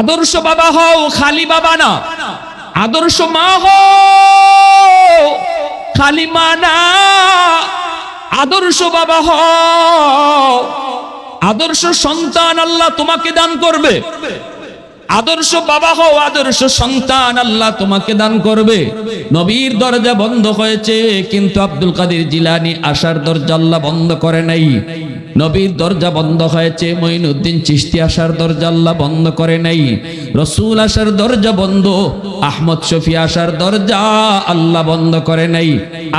আদর্শ বাবা হও, খালি বাবা না। আদর্শ মা হও, খালি মা না। আদর্শ বাবা হও, আদর্শ সন্তান আল্লাহ তোমাকে দান করবে। আদর্শ বাবা হও, আদর্শ সন্তান আল্লাহ তোমাকে দান করবে। নবীর দরজা বন্ধ হয়েছে, কিন্তু আব্দুল কাদের জিলানি আসার দরজা আল্লাহ বন্ধ করে নাই। নবীর দরজা বন্ধ হয়েছে, মঈনুদ্দিন চিশতি আসার দরজা আল্লাহ বন্ধ করে নাই, রসুল আসার দরজা বন্ধ, আহমদ শফি আসার দরজা আল্লাহ বন্ধ করে নাই,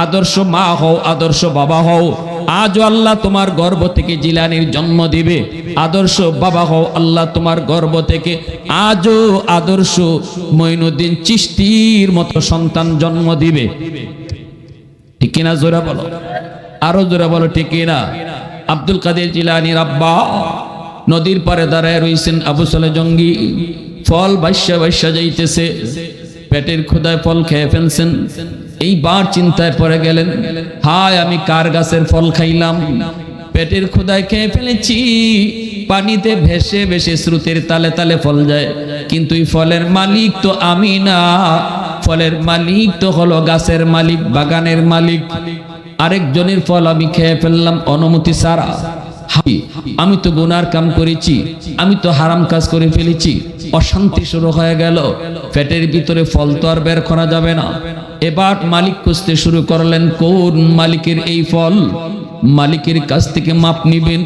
আদর্শ মা হও, আদর্শ বাবা হও, আজও আল্লাহ তোমার গর্ব থেকে জিলানির জন্ম দিবে, আদর্শ বাবা হও, আল্লাহ তোমার গর্ব থেকে আজও আদর্শ মঈনুদ্দিন চিস্তির মতো সন্তান জন্ম দিবে। ঠিক কিনা জোরা বলো? আরও জোরা বলো, ঠিক কিনা? আব্দুল কাদের জিলানির আব্বা নদীর পারে দাঁড়ায় রইছেন আবু সালে জঙ্গি। ফল বাইশা বাইশা যাইতেছে, পেটের ক্ষুদায় ফল খেয়ে ফেলছেন। এইবার চিন্তায় পড়ে গেলেন, হায়, আমি কার গাছের ফল খাইলাম? পেটের ক্ষুদায় খেয়ে ফেলেছি, পানিতে ভেসে ভেসে স্রোতের তালে তালে ফল যায়। কিন্তু ফলের মালিক তো আমি না, ফলের মালিক তো হলো গাছের মালিক, বাগানের মালিক। আরেকজনের ফল আমি খেয়ে ফেললাম, অনুমতি সারা আমি তো গুনার কাম করেছি, আমি তো হারাম কাজ করে ফেলেছি, অশান্তি শুরু হয়ে গেল, পেটের ভিতরে ফল তো আর বের করা যাবে না। এবার মালিক খুঁজতে শুরু করলেন, কোন মালিকের এই ফল? মালিকের কাছ থেকে মাপ নিবেন।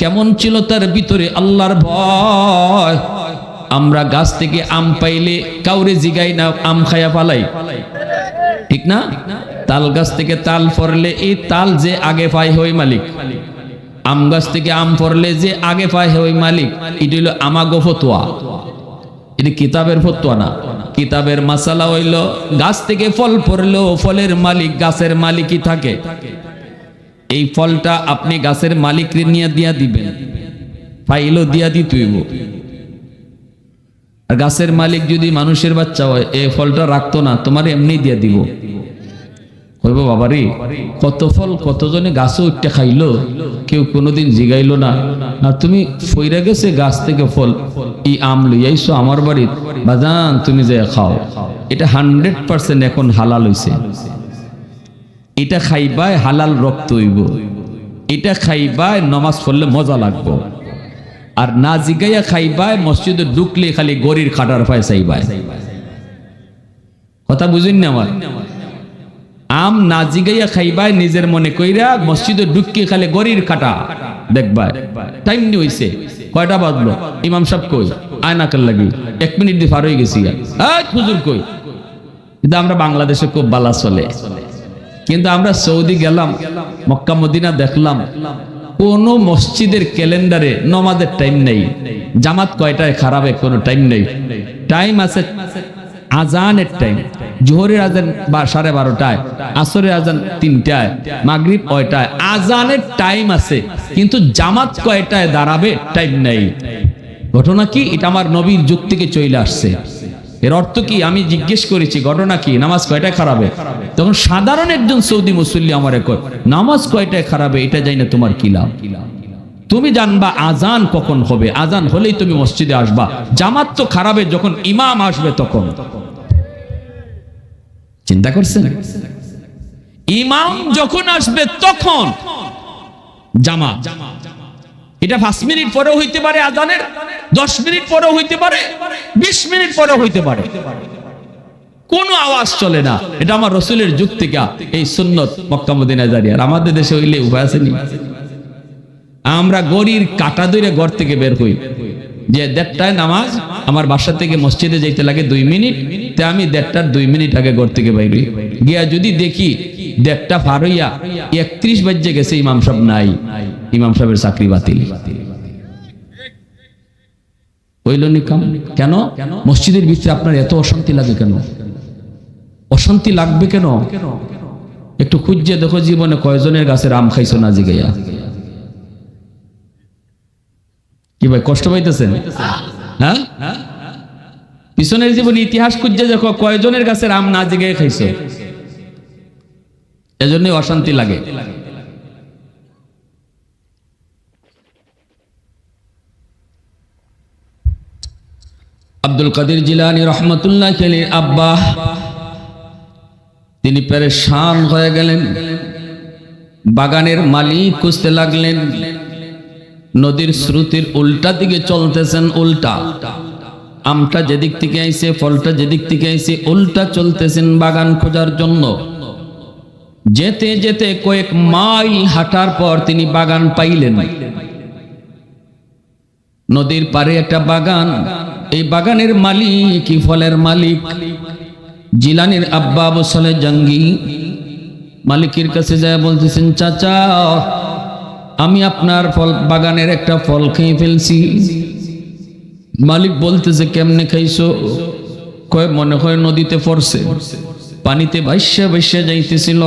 কেমন ছিল তার ভিতরে আল্লাহর ভয়? আমরা গাছ থেকে আম পাইলে কাউরে জিগাই না, আম খায়া পালাই ঠিক না? তাল গাছ থেকে তাল ফরলে এই তাল যে আগে পায় হই মালিক। আম গাছ থেকে আম ফরলে যে আগে পায় হই মালিক, এটি হলো আমাগো ফতোয়া। এটি কিতাবের ফতোয়া না। কিতাবের মাসালা হইল, গাছ থেকে ফল পড়লেও ফলের মালিক গাছের মালিকই থাকে। এই ফলটা আপনি গাছের মালিকরে নিয়ে দিয়া দিবেন। ফাইলও দিয়া দিতেইব গাছের মালিক যদি মানুষের বাচ্চা হয় এই ফলটা রাখতো না, তোমার এমনি দিয়ে দিব। কইব, বাবারে, কত ফল, কতজনে গাছও উঠতে খাইলো, কেউ কোনোদিন জিগাইলো না। আর তুমি ফইরা গেছে গাছ থেকে ফল, ই আম লইয়াইছো আমার বাড়ির, বাজান, তুমি যে খাও। এটা হান্ড্রেড পার্সেন্ট এখন হালাল হইছে। এটা খাইবায় হালাল রক্ত হইব। এটা খাইবায় নমাজ পড়লে মজা লাগবো। আর না জিগাইয়া খাইবায়, মসজিদে ঢুকলে খালি গরির খাটার পায় চাইবায়। কথা বুঝুন না আমার? আম না জিগাইয়া খাইবায়, নিজের মনে কইরা মসজিদে ঢুকিয়ে খালি গরির খাটা দেখবায়। টাইম নি হইছে। কয়টা বাজলো? ইমাম সাহেব কই? আয়না কাল লাগি। এক মিনিট দিয়ে পার হয়ে গেছি হুজুর কই? কিন্তু আমরা বাংলাদেশে খুব বালা চলে। কিন্তু আমরা সৌদি গেলাম, মক্কা মদিনা দেখলাম। কোন মসজিদের ক্যালেন্ডারে নমাজের টাইম নেই। জামাত কয়টায় খারাপে কোনো টাইম নেই। টাইম আছে আজানের টাইম জোহরের আজান বা সাড়ে বারোটায়, আসরের আজান তিনটায়, মাগরিব কয়টায় আজানের টাইম আছে, কিন্তু জামাত কয়টায় দাঁড়াবে টাইম নেই। ঘটনা কি? এটা আমার নবীর যুগ থেকে চলে আসছে। এর অর্থ কি? আমি জিজ্ঞেস করেছি, ঘটনা কি? নামাজ কয়টায় খারাপে তখন সাধারণ একজন সৌদি মুসল্লি আমার কয়, নামাজ কয়টায় খারাপে এটা যাই না, তোমার কি লাভ? তুমি জানবা, আজান কখন হবে? আজান হলেই তুমি মসজিদে আসবা। জামাত তো খারাপে যখন ইমাম আসবে তখন। চিন্তা করছেন? ইমাম যখন আসবে তখন জামা এটা পাঁচ মিনিট পরেও হইতে পারে আজানের, দশ মিনিট পরেও হইতে পারে, বিশ মিনিট পরেও হইতে পারে। কোনো আওয়াজ চলে না। এটা আমার রসুলের যুগ থেকে এই সুন্নত মক্কা মদিনা জারি আর আমাদের দেশে হইলে উপায় আসেনি আমরা গড়ির কাটা দইরে ঘর থেকে বের হই। যে দেড়টায় নামাজ আমার বাসা থেকে মসজিদে যেতে লাগে দুই মিনিট। তে আমি দেড়টার দুই মিনিট আগে ঘর থেকে বাইর গিয়া যদি দেখি দেড়টা পার হইয়া একত্রিশ বাজে গেছে ইমাম সাহেব নাই। ইমাম সাহেবের চাকরি বাতিল। হইল নি কাম? কেন? মসজিদের ভিতরে আপনার এত অশান্তি লাগে কেন? অশান্তি লাগবে কেন? একটু খুঁজছে দেখো জীবনে কয়জনের গাছের আম খাইছো না জিগাইয়া। কি ভাই, কষ্ট পাইতেছেন? হ্যাঁ? পিছনের জীবন ইতিহাস খুঁজছে দেখো কয়জনের গাছের আম না জিগাই খাইছো। এজন্যই অশান্তি লাগে। আব্দুল কাদের জিলানি রহমতুল্লাহ খেলির আব্বা, তিনি পেরেশান হয়ে গেলেন। বাগানের মালিক খুঁজতে লাগলেন। নদীর শ্রুতির উল্টা দিকে চলতেছেন উল্টা। আমটা যেদিক থেকে আইছে, ফলটা যেদিক থেকে আইছে, উল্টা চলতেছেন বাগান খোঁজার জন্য। যেতে যেতে কয়েক মাইল হাঁটার পর তিনি বাগান পাইলেন। নদীর পারে একটা বাগান। এই বাগানের মালিক ফলের মালিক জিলানির আব্বা আবু সালে জঙ্গি। মালিকের কাছে যায় বলতেছেন, চাচা, আমি আপনার ফল, বাগানের একটা ফল খেয়ে ফেলছি। মালিক বলতেছে, কেমনে খাইছো? কয়, মনে হয় নদীতে পড়ছে। পানিতে ভাইসা ভাইসা যাইতেছিল।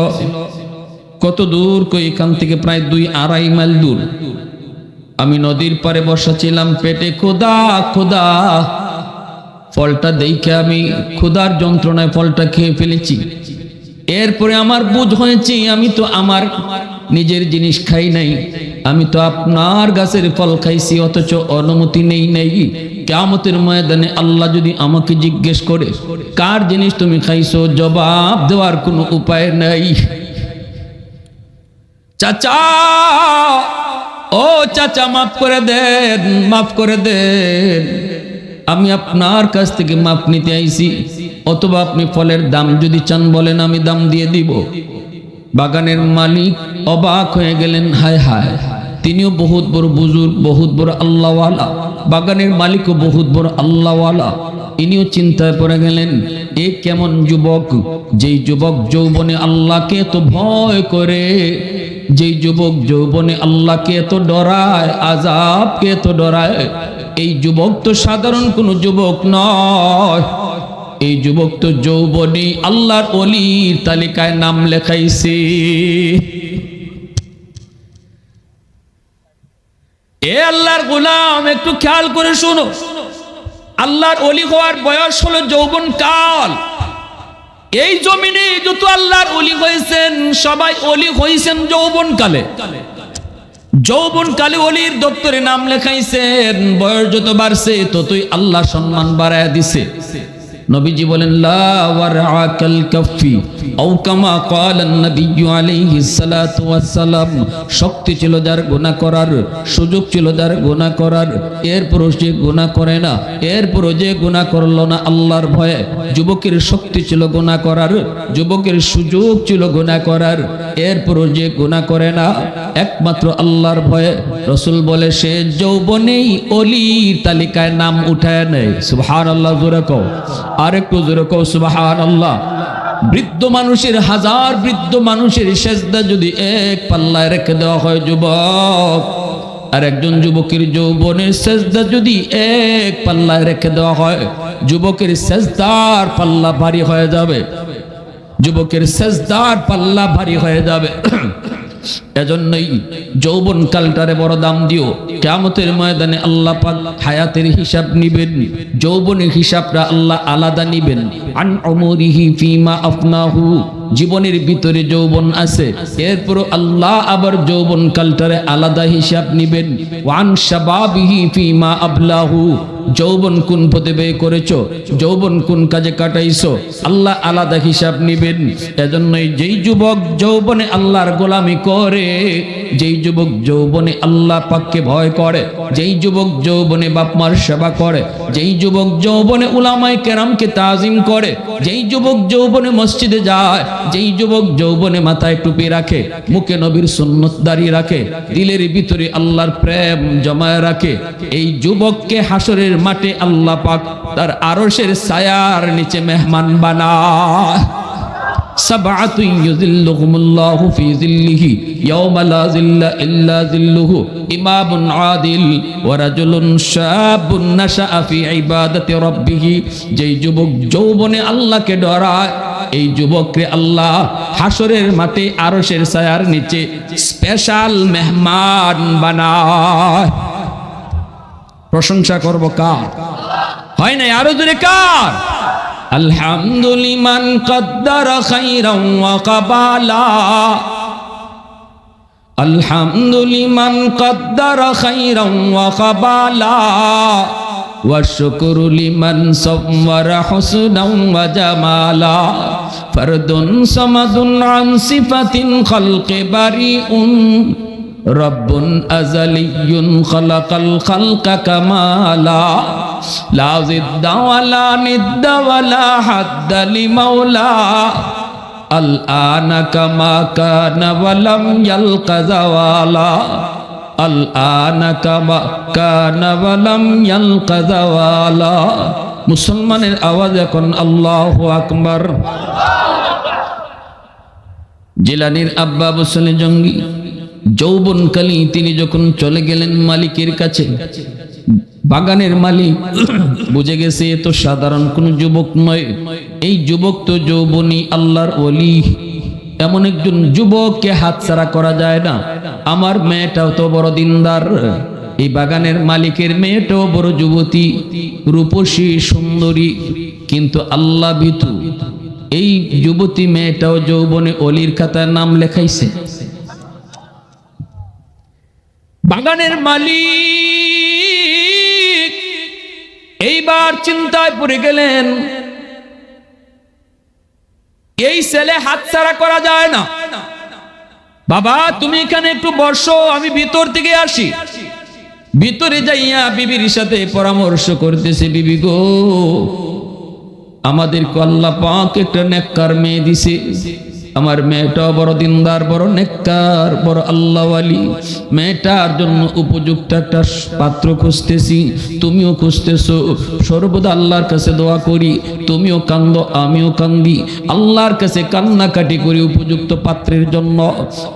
কত দূর এখান থেকে প্রায় দুই আড়াই মাইল দূর। আমি নদীর পারে বসাছিলাম, পেটে খোদা খোদা ফলটা দেখে আমি ক্ষুধার যন্ত্রণায় ফলটা খেয়ে ফেলেছি। এরপরে আমার বুঝ হয়েছে, আমি তো আমার নিজের জিনিস খাই নাই। আমি তো আপনার গাছের ফল খাইছি, অথচ অনুমতি নেই নেই। কেমতের ময়দানে আল্লাহ যদি আমাকে জিজ্ঞেস করে, কার জিনিস তুমি খাইছো? জবাব দেওয়ার কোনো উপায় নাই। চাচা! ও চাচা, মাফ করে দেন, মাফ করে দেন। আমি আপনার কাছ থেকে মাপ নিতে আইছি, অথবা আপনি ফলের দাম যদি চান বলেন, আমি দাম দিয়ে দিব। বাগানের মালিক অবাক হয়ে গেলেন, হায় হায়! তিনিও বহুত বড় বুজুর্গ, বহুত বড় আল্লাহওয়ালা। বাগানের মালিকও বহুত বড় আল্লাহওয়ালা। ইনিও চিন্তায় পড়ে গেলেন, এ কেমন যুবক? যেই যুবক যৌবনে আল্লাহকে তো ভয় করে, যেই যুবক যৌবনে আল্লাহকে এত ডরায় আজাবকে এত ডরায়, এই যুবক তো সাধারণ কোনো যুবক নয়। এই যুবক তো যৌবনে আল্লাহর অলির তালিকায় নাম লেখাইছে। এ আল্লাহর গোলাম, একটু খেয়াল করে শুনো। আল্লাহর অলি হওয়ার বয়স হলো যৌবন কাল। এই জমিনে যত আল্লাহর অলি হয়েছেন, সবাই অলি হয়েছেন যৌবন কালে। যৌবন কালে অলির দপ্তরে নাম লেখাইছেন, বয়স যত বাড়ছে ততই আল্লাহ সম্মান বাড়ায় দিছে। নবীজি বলেন, লা ওয়ারআকাল কাফি, আও শক্তি ছিল যার গুনাহ করার, সুযোগ ছিল যার গুনাহ করার। এরপরও যে গুনাহ করে না, এরপরও যে গুনাহ করল না আল্লাহর ভয়ে। যুবকের শক্তি ছিল গুনাহ করার, যুবকের সুযোগ ছিল গুনাহ করার। এরপরও যে গুনাহ করে না, একমাত্র আল্লাহর ভয়ে। রসুল বলে, সে যৌবনেই অলির তালিকায় নাম উঠায় নেয়। সুবহানাল্লাহ, জোরে আর একটু জোরে কও সুবহানাল্লাহ। বৃদ্ধ মানুষের, হাজার বৃদ্ধ মানুষের সেজদা যদি এক পাল্লায় রেখে দেওয়া হয়, যুবক আর একজন যুবকের যৌবনের সেজদা যদি এক পাল্লায় রেখে দেওয়া হয়, যুবকের সেজদার পাল্লা ভারী হয়ে যাবে। যুবকের সেজদার পাল্লা ভারী হয়ে যাবে। এজন্যই যৌবন কালটারে বড় দাম দিও। কেমতের ময়দানে আল্লাহ পাক হায়াতের হিসাব নিবেন, যৌবনের হিসাবটা আল্লাহ আলাদা নিবেন। আন অমরিহি ফিমা আফনাহু, জীবনের ভিতরে যৌবন আছে এরপর আল্লাহ আবার যৌবন কালটারে আলাদা হিসাব নিবেন। ওয়ান শাবাবিহি ফিমা আবলাহু যৌবন কোন পদে ব্যয় করেছ? যৌবন কোন কাজে কাটাইছো? আল্লাহ আলাদা হিসাব নিবেন। এজন্যই যেই যুবক যৌবনে আল্লাহর গোলামি করে, যেই যুবক যৌবনে আল্লাহ পাককে ভয় করে, যেই যুবক যৌবনে বাপমার সেবা করে, যেই যুবক যৌবনে উলামায় কেরামকে তাজিম করে, যেই যুবক যৌবনে মসজিদে যায়, যেই যুবক যৌবনে মাথায় টুপি রাখে, মুখে নবীর সুন্নত দাঁড়িয়ে রাখে, দিলের ভিতরে আল্লাহর প্রেম জমায় রাখে, এই যুবককে হাসরের মাঠে আল্লাহ পাক তার আরশের ছায়ার নিচে মেহমান বানায় سبعة يذلهم الله في ذله يوم لا ذل إلا ذله إمام عادل ورجل شاب نشأ في عبادة ربه যেই যুবক যৌবনে আল্লাহকে ডরায় এই যুবককে আল্লাহ হাসরের মাঠে আরশের ছায়ার নিচে স্পেশাল মেহমান বানায় প্রশংসা করব কার হয় নাই আরো জোরে কার الحمد لمن قدر خيرا وقبالا الحمد لمن قدر خيرا وقبالا والشكر لمن صور حسنا وجمالا فرد صمد عن صفة خلق بريء রব্বুন আজালিয়ুন খলাকাল খালকা কামালা, লা জিদ্দা ওয়ালা নিদ্দা ওয়ালা হাদ্দা লিমাউলা আল আনা কামা কানা ওয়ালাম ইয়ালকা জাওয়ালা আল আনা কামা কানা ওয়ালাম ইয়ালকা জাওয়ালা মুসলমানের আওয়াজ এখন আল্লাহু জিলানির আব্বা বসলে জঙ্গি। যৌবনকালী তিনি যখন চলে গেলেন মালিকের কাছে, বাগানের মালিক, বুঝে গেছে তো সাধারণ কোন যুবক নয়। এই যুবক তো যৌবনী আল্লাহর অলি এমন একজন যুবককে হাতছাড়া করা যায় না। আমার মেয়েটাও তো বড় দিনদার। এই বাগানের মালিকের মেয়েটাও বড় যুবতী, রূপসী, সুন্দরী। কিন্তু আল্লাহ ভীতু, এই যুবতী মেয়েটাও যৌবনে অলির খাতায় নাম লেখাইছে। বাগানের মালিক। এইবার চিন্তায় পড়ে গেলেন, এই ছেলে হাতছাড়া করা যায় না। বাবা, তুমি এখানে একটু বসো, আমি ভিতর থেকে আসি। ভিতরে যাইয়া বিবির সাথে পরামর্শ করতেছে, বিবি গো আমাদের আল্লাহ পাক একটা নেককার মেয়ে দিছে। আমার মেয়েটাও বড় দিনদার, বড় নেককার, বড় আল্লাহওয়ালি মেয়েটার জন্য উপযুক্ত একটা পাত্র খুঁজতেছি। তুমিও খুঁজতেছো। সর্বদা আল্লাহর কাছে দোয়া করি। তুমিও কান্দ, আমিও কান্দি। আল্লাহর কাছে কান্নাকাটি করি উপযুক্ত পাত্রের জন্য।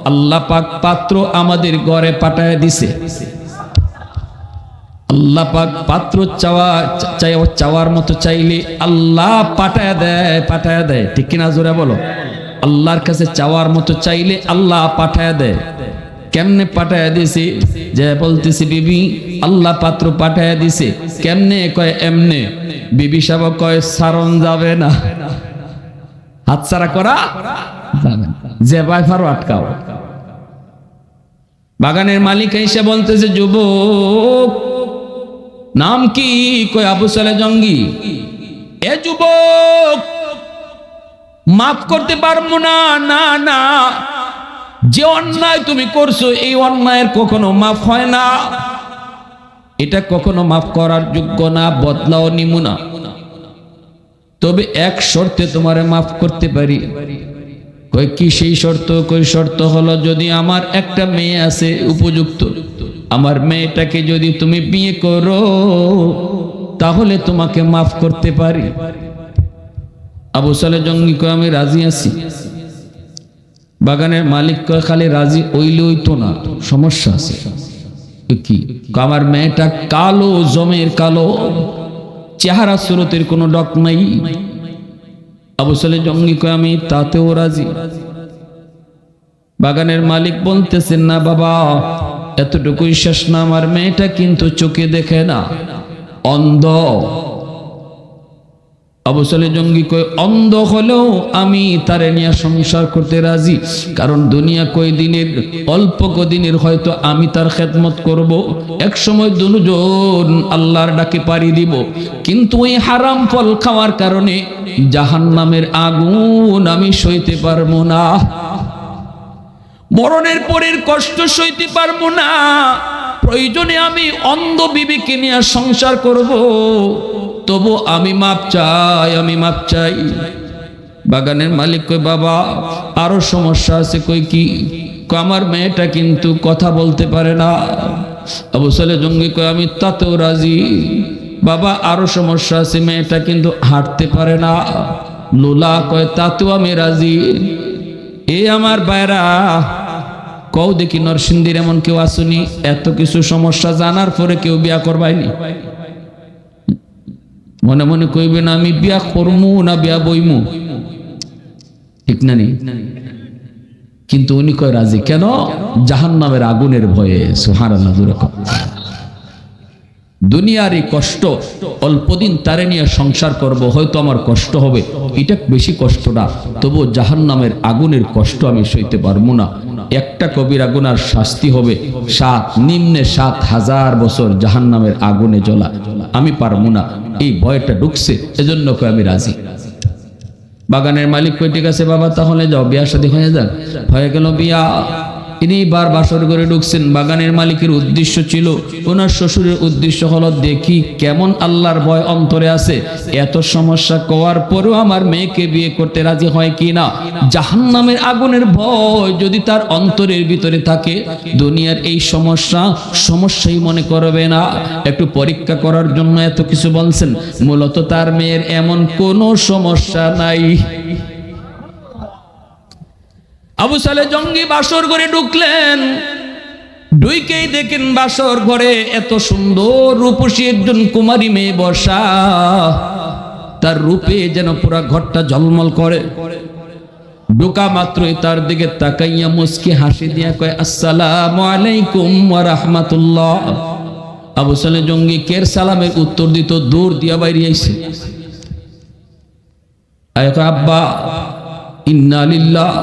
আল্লাহ পাক পাত্র আমাদের ঘরে পাঠায় দিছে। আল্লাহ পাক পাত্র চাওয়া চাওয়ার মতো চাইলে আল্লাহ পাঠায় দেয় পাঠায় দেয়। ঠিক কিনা জোরে বলো? আল্লাহর কাছে চাওয়ার মতো চাইলে আল্লাহ পাঠায় দেয়। কেমনে পাঠায় দিছে? যে বলতেছি, বিবি, আল্লাহ পাত্র পাঠায় দিছে। কেমনে কয়, এমনে। বিবি সাহেব কয়, সারণ যাবে না। করা। যে আটকাও। বাগানের মালিক এসে বলতেছে, যুবক, নাম কি? কই আবু সালে জঙ্গি। এ যুবক মাফ করতে পারব না না না। যে অন্যায় তুমি করছ, এই অন্যায়ের কখনো মাফ হয় না। এটা কখনো মাফ করার যোগ্য না, বদলাও নিমু না। তবে এক শর্তে তোমারে মাফ করতে পারি। কই, কি সেই শর্ত? কই, শর্ত হলো যদি আমার একটা মেয়ে আছে উপযুক্ত, আমার মেয়েটাকে যদি তুমি বিয়ে করো, তাহলে তোমাকে মাফ করতে পারি। আবু সালে জঙ্গি কয়, আমি রাজি আছি। বাগানের মালিক কয়, খালি রাজি ওইলে ওইতো না, সমস্যা আছে। কি? আমার মেয়েটা কালো, জমের কালো, চেহারা স্রোতের কোনো ডক নাই। আবু সালে জঙ্গি কয়, আমি তাতেও রাজি। বাগানের মালিক বলতেছেন না বাবা, এতটুকুই শেষ না, আমার মেয়েটা কিন্তু চোখে দেখে না, অন্ধ। অবসলে জঙ্গি কই অন্ধ হলেও আমি তারে নিয়ে সংসার করতে রাজি। কারণ দুনিয়া কই দিনের, অল্প কদিনের হয়তো আমি তার খেদমত করব। এক সময় দুজন আল্লাহর ডাকে পাড়ি দিব। কিন্তু ওই হারাম ফল খাওয়ার কারণে জাহান্নামের আগুন আমি সইতে পারব না। মরণের পরের কষ্ট সইতে পারব না। প্রয়োজনে আমি অন্ধ বিবিকে নিয়ে সংসার করব। তবু আমি মাপ চাই, আমি মাপ চাই। বাগানের মালিক কই বাবা, আরও সমস্যা আছে কই কি? আমার মেয়েটা কিন্তু কথা বলতে পারে না। আবু সালে জঙ্গি কই আমি তাতেও রাজি। বাবা, আরও সমস্যা আছে, মেয়েটা কিন্তু হাঁটতে পারে না। লোলা কয়, তাতেও আমি রাজি। এ আমার বাইরা কও দেখি নরসিংদীর এমন কেউ আসুনি? এত কিছু সমস্যা জানার পরে কেউ বিয়া করবাইনি? মনে মনে কইবেন, আমি বিয়া করমু না বিয়া বইমু? ঠিক না নি? কিন্তু উনি কয়, রাজি কেন? জাহান নামের আগুনের ভয়ে সুহার দুনিয়ার এই কষ্ট, অল্পদিন তারে নিয়ে সংসার করব, হয়তো আমার কষ্ট হবে। এটা বেশি কষ্টটা তবু জাহান নামের আগুনের কষ্ট আমি সইতে পারব না। একটা কবির আগুনার শাস্তি হবে। সাত, নিম্নে সাত হাজার বছর জাহান নামের আগুনে জ্বলা। আমি পারব না। এই ভয়টা ঢুকছে, এজন্য আমি রাজি। বাগানের মালিক কই, ঠিক আছে বাবা, তাহলে যাও, বিয়া সাথে হয়ে যান হয়ে গেল, বিয়া তিনি বার বাসর করে ঢুকছেন। বাগানের মালিকের উদ্দেশ্য ছিল, ওনার শ্বশুরের উদ্দেশ্য হলো, দেখি কেমন আল্লাহর ভয় অন্তরে আছে। এত সমস্যা কওয়ার পরেও আমার মেয়েকে বিয়ে করতে রাজি হয় কি না? জাহান্নামের আগুনের ভয় যদি তার অন্তরের ভিতরে থাকে, দুনিয়ার এই সমস্যা সমস্যাই মনে করবে না। একটু পরীক্ষা করার জন্য এত কিছু বলছেন। মূলত তার মেয়ের এমন কোনো সমস্যা নাই। আবু সালে জঙ্গি বাসর ঘরে ঢুকলেন। ডুইকেই দেখেন বাসর ঘরে এত সুন্দর রূপসী একজন কুমারী মেয়ে বসা। তার রূপে যেন পুরা ঘরটা ঝলমল করে। ঢোকা মাত্রই তার দিকে তাকাইয়া মুসকি হাসি দিয়া কয়, আসসালাম আলাইকুম ওয়া রাহমাতুল্লাহ। আবু সালে জঙ্গি কের সালামের উত্তর দিত, দূর দিয়া বাইরে আইছে। আব্বা, ইন্না লিল্লাহ।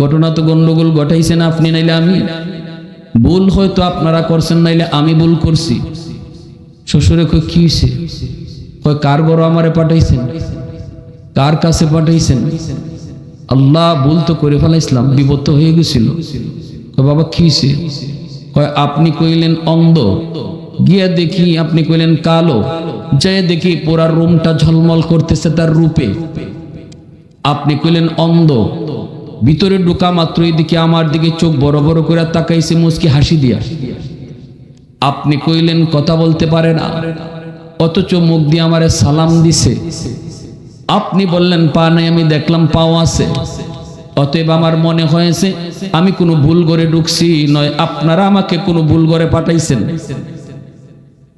ঘটনা তো গন্ডগোল ঘটাইছেন আপনি নাইলে আমি। ভুল হয়তো আপনারা করছেন, নাইলে আমি ভুল করছি। শ্বশুরে কই কি হয়েছে কয়, কার বড় আমারে পাঠাইছেন? কার কাছে পাঠাইছেন? আল্লাহ ভুল তো করে ফেলাইছিলাম, বিপদ হয়ে গেছিল। বাবা, কি হয়েছে কয়, আপনি কইলেন অন্ধ। গিয়া দেখি আপনি কইলেন কালো। যায় দেখি পুরা রুমটা ঝলমল করতেছে তার রূপে। আপনি কইলেন অন্ধ। ভিতরে ঢোকা মাত্র এদিকে আমার দিকে চোখ বড় বড় করে তাকাইছে, মুচকি হাসি দিয়া। আপনি কইলেন, কথা বলতে পারে না। অথচ মুখ দিয়ে আমারে সালাম দিছে। আপনি বললেন, পা নাই, আমি দেখলাম পাও আছে। অতএব আমার মনে হয়েছে, আমি কোনো ভুল করে ঢুকছি নয়, আপনারা আমাকে কোনো ভুল করে পাঠাইছেন।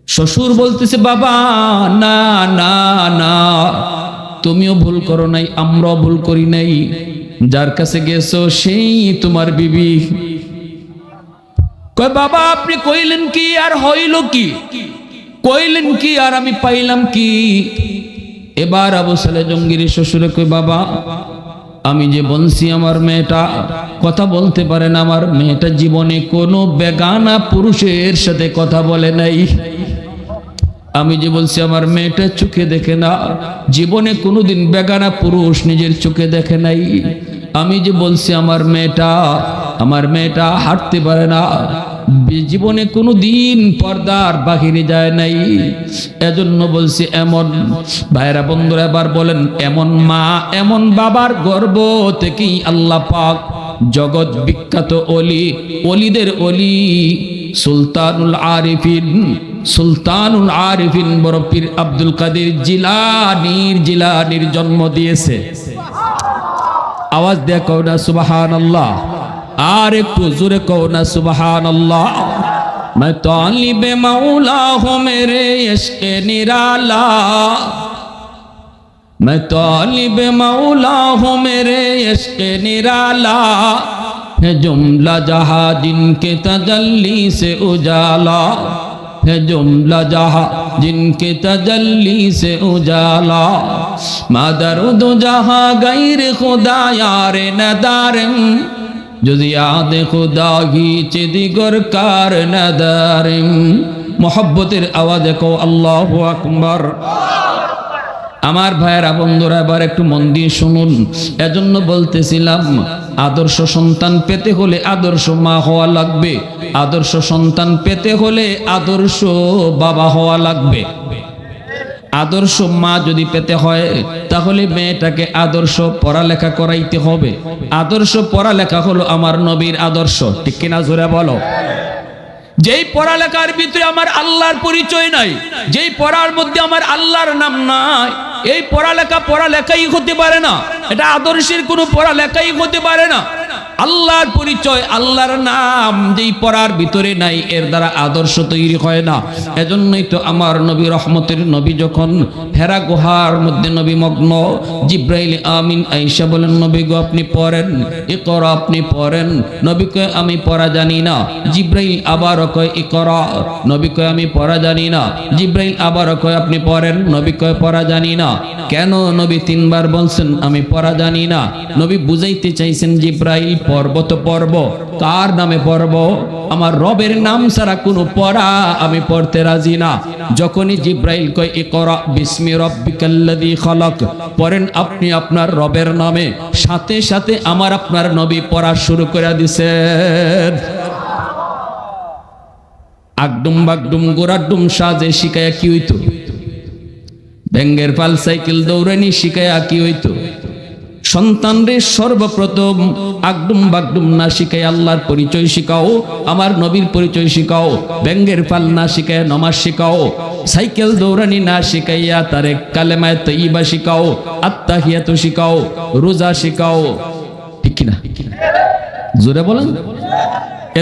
শ্বশুর বলতেছে, বাবা, না না না, তুমিও ভুল করো নাই, আমরাও ভুল করি নাই। যার কাছে গেছো সেই তোমার বিবি। কয়, বাবা, আপনি কইলেন কি আর হইল কি? কইলেন কি আর আমি পাইলাম কি? এবার আবু সালে জঙ্গির শ্বশুরে কই বাবা, আমি যে বলছি আমার মেয়েটা, কথা বলতে পারে না আমার মেয়েটা জীবনে কোনো বেগানা পুরুষের সাথে কথা বলে নাই। আমি যে বলছি, আমার মেয়েটা চোখে দেখে না। জীবনে কোনোদিন বেগানা পুরুষ নিজের চোখে দেখে নাই। আমি যে বলছি, আমার মেয়েটা আমার মেয়েটা হাঁটতে পারে না। জীবনে কোনো দিন পর্দার বাহিরে যায় নাই। এজন্য বলছি, এমন ভাইরা বন্ধুরা, এবার বলেন, এমন মা, এমন বাবার গর্ব থেকেই আল্লাহ পাক জগৎ বিখ্যাত অলি, অলিদের অলি, সুলতানুল আরিফিন সুলতানুল আরিফিন বরফির আব্দুল কাদের জিলানির জিলানির জন্ম দিয়েছে আওয়াজ দেয়া কও না সুবাহান আল্লাহ আর একটু জোরে কও না সুবাহান আল্লাহ मैं तालिब मौला हूँ मेरे इश्क निराला मैं तालिब मौला हूँ मेरे इश्क निराला है जुमला जहा जिनके तजल्ली से उजाला ہے جملہ جہاں جن کے تجلی سے اجالا مادر دو جہاں غیر خدا یار ندارم زیاد خدا ہی چی دیگر کار ندارم محبت آواز کو اللہ اکبر আমার ভাইয়েরা বন্ধুরা এবার একটু মন দিয়ে শুনুন এজন্য বলতেছিলাম আদর্শ সন্তান পেতে হলে আদর্শ মা হওয়া লাগবে। আদর্শ সন্তান পেতে হলে আদর্শ বাবা হওয়া লাগবে। আদর্শ মা যদি পেতে হয়, তাহলে মেয়েটাকে আদর্শ পড়ালেখা করাইতে হবে। আদর্শ পড়ালেখা হলো আমার নবীর আদর্শ। ঠিক কিনা জোরে বলো? যেই পড়ালেখার ভিতরে আমার আল্লাহর পরিচয় নাই, যেই পড়ার মধ্যে আমার আল্লাহর নাম নাই এই পড়ালেখা পড়ালেখাই হতে পারে না। এটা আদর্শের কোনো পড়ালেখাই হতে পারে না। আল্লাহর পরিচয়, আল্লাহর নাম যেই পড়ার ভিতরে নাই, এর দ্বারা আদর্শ তৈরি হয় না। এজন্যই তো আমার নবী রহমতের নবী যখন হেরা গুহার মধ্যে নবী মগ্ন, জিব্রাইল আমিন আইসা বলেন, নবী গো, আপনি পড়েন এ কর আপনি পড়েন, নবী কয়, আমি পড়া জানি না। জিব্রাইল আবারও কয় এ কর নবী কয়, আমি পড়া জানি না। জিব্রাইল আবারও কয়, আপনি পড়েন, নবী কয়, পড়া জানি না। কেন নবী তিনবার বলছেন, আমি পড়া জানি না। নবী বুঝাইতে চাইছেন, জিব্রাইল পর্ব তো পর্ব কার নামে পর্ব আমার রবের নাম ছাড়া কোনো পড়া আমি পড়তে রাজি না। যখনই জিব্রাইল কয় এ করা বিস্মি রব্বিকাল্লাযী খলক। পড়েন আপনি আপনার রবের নামে। সাথে সাথে আমার আপনার নবী পড়া শুরু করে দিছেন। আগডুম বাগডুম গোড়াডুম সাজে শিখায়া কি হইতো? ব্যাঙ্গের পাল সাইকেল দৌড়ানি শিখায়া কি হইতো? সন্তানরে সর্বপ্রথম আগডুম বাগডুম না শিখাই আল্লাহর পরিচয় শিখাও, আমার নবীর পরিচয় শিখাও, ব্যাঙ্গের পাল না শিখায় নমাজ শিখাও, সাইকেল দৌড়ানি না শিখাইয়া তারে কালেমায় তৈবা শিখাও, আত্মাহিয়াত শিখাও, রোজা শিখাও। ঠিক কিনা? জোরে বলেন?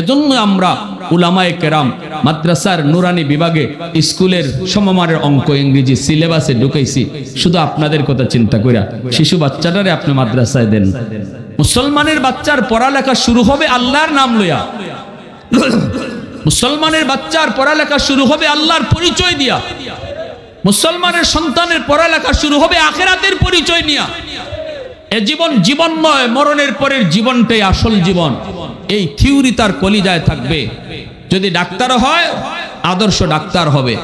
এজন্য আমরা উলামায়ে কেরাম, মাদ্রাসার নুরানি বিভাগে স্কুলের সমমানের অঙ্ক ইংরেজি সিলেবাসে ঢুকাইছি। শুধু আপনাদের কথা চিন্তা কইরা, শিশু বাচ্চাটারে আপনি মাদ্রাসায় দেন। মুসলমানের বাচ্চার পড়ালেখা শুরু হবে আল্লাহর নাম লইয়া। মুসলমানের বাচ্চার পড়ালেখা শুরু হবে আল্লাহর পরিচয় দিয়া। মুসলমানের সন্তানের পড়ালেখা শুরু হবে আখেরাতের পরিচয় নিয়া। এ জীবন জীবন নয়, মরণের পরের জীবনটাই আসল জীবন। এই থিওরি তার কলিজায় থাকবে। যদি ডাক্তার হয়, আদর্শ ডাক্তার হবে।